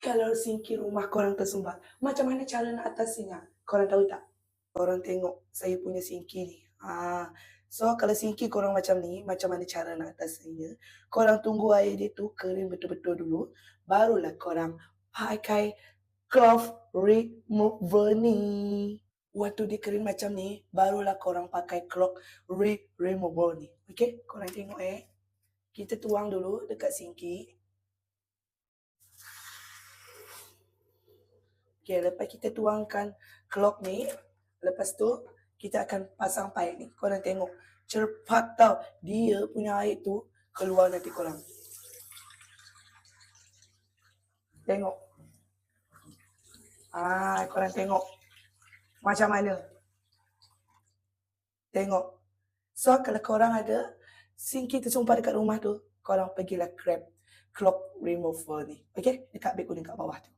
Kalau sinki rumah korang tersumbat, macam mana cara nak atasinya? Korang tahu tak? Korang tengok saya punya sinki ni. Ha. So kalau sinki korang macam ni, macam mana cara nak atasinya? Korang tunggu air dia tu kering betul-betul dulu. Barulah korang pakai cloth remover ni. Waktu dia kering macam ni, barulah korang pakai cloth re remover ni. Okay, korang tengok eh. Kita tuang dulu dekat sinki. Okay, lepas kita tuangkan clock ni, lepas tu kita akan pasang pipe ni. Korang tengok, cepat tau. Dia punya air tu keluar nanti korang. Tengok. Ah, korang tengok. Macam mana? Tengok. So, kalau korang ada sinki tersumpat dekat rumah tu, korang pergilah grab clock remover ni. Okay? Dekat beg kuning kat bawah tu.